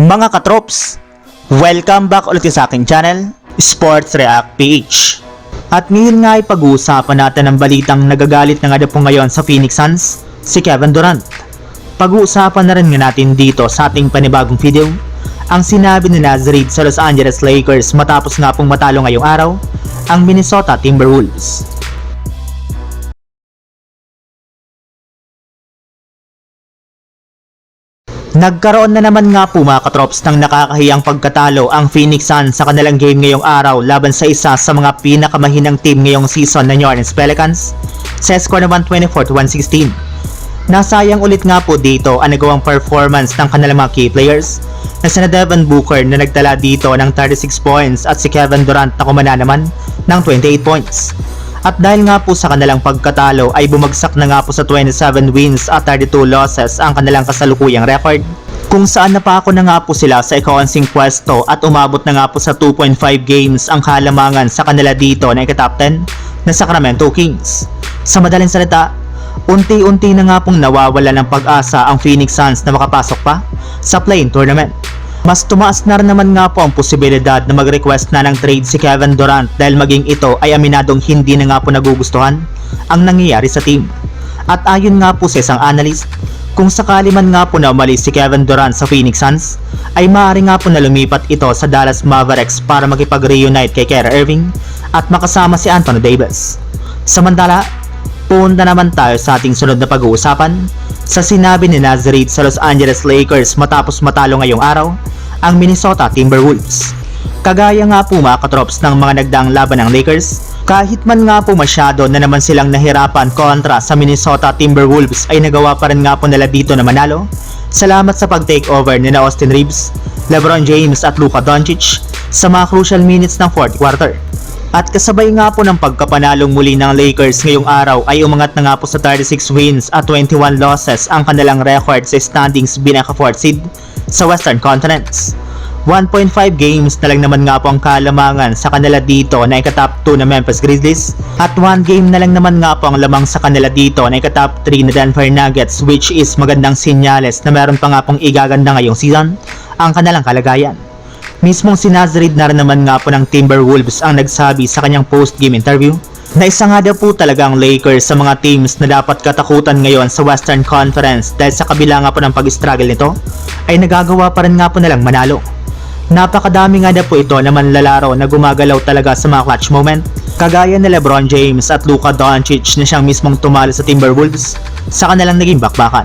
Mga katrops, welcome back ulit sa aking channel, Sports React PH. At ngayon nga ay pag-uusapan natin ang balitang nagagalit na nga po ngayon sa Phoenix Suns, si Kevin Durant. Pag-uusapan na rin nga natin dito sa ating panibagong video, ang sinabi ni Reed sa Los Angeles Lakers matapos nga pong matalo ngayong araw, ang Minnesota Timberwolves. Nagkaroon na naman nga po mga katrops ng nakakahiyang pagkatalo ang Phoenix Suns sa kanilang game ngayong araw laban sa isa sa mga pinakamahinang team ngayong season na New Orleans Pelicans sa score naman 24-116. Nasayang ulit nga po dito ang nagawang performance ng kanilang mga key players na sina Devin Booker na nagtala dito ng 36 points at si Kevin Durant na kumana naman ng 28 points. At dahil nga po sa kanilang pagkatalo ay bumagsak na nga po sa 27 wins at 32 losses ang kanilang kasalukuyang record. Kung saan napako na nga po sila sa ikawansing pwesto at umabot na nga po sa 2.5 games ang kalamangan sa kanila dito na ikatop 10 na Sacramento Kings. Sa madaling salita, unti-unti na nga pong nawawala ng pag-asa ang Phoenix Suns na makapasok pa sa play-in tournament. Mas tumaas na rin naman nga po ang posibilidad na mag-request na ng trade si Kevin Durant dahil maging ito ay aminadong hindi na nga po nagugustuhan ang nangyayari sa team. At ayon nga po sa isang analyst, kung sakali man nga po na umalis si Kevin Durant sa Phoenix Suns, ay maaari nga po na lumipat ito sa Dallas Mavericks para makipag-reunite kay Kyrie Irving at makasama si Anthony Davis. Samantala, punta naman tayo sa ating sunod na pag-uusapan sa sinabi ni Reed sa Los Angeles Lakers matapos matalo ngayong araw ang Minnesota Timberwolves. Kagaya nga po mga katrops ng mga nagdaang laban ng Lakers, kahit man nga po masyado na naman silang nahirapan kontra sa Minnesota Timberwolves ay nagawa pa rin nga po nila dito na manalo. Salamat sa pag-take over ni na Austin Reeves, LeBron James at Luka Doncic sa mga crucial minutes ng fourth quarter. At kasabay nga po ng pagkapanalong muli ng Lakers ngayong araw ay umangat na nga po sa 36 wins at 21 losses ang kanilang record sa standings bilang ka-fourth seed sa Western Conference. 1.5 games na lang naman nga po ang kalamangan sa kanila dito na ika-top 2 na Memphis Grizzlies at 1 game na lang naman nga po ang lamang sa kanila dito na ika-top 3 na Denver Nuggets which is magandang sinyales na meron pa nga pong igaganda ngayong season ang kanilang kalagayan. Mismong si Nazrid na naman nga po ng Timberwolves ang nagsabi sa kanyang post-game interview na isa nga daw po talaga ang Lakers sa mga teams na dapat katakutan ngayon sa Western Conference dahil sa kabila nga po ng pag-struggle nito ay nagagawa pa rin nga po nalang manalo. Napakadami nga na po ito na manlalaro na gumagalaw talaga sa mga clutch moment kagaya ni Lebron James at Luka Doncic na siyang mismong tumalo sa Timberwolves sa kanilang naging bakbakan.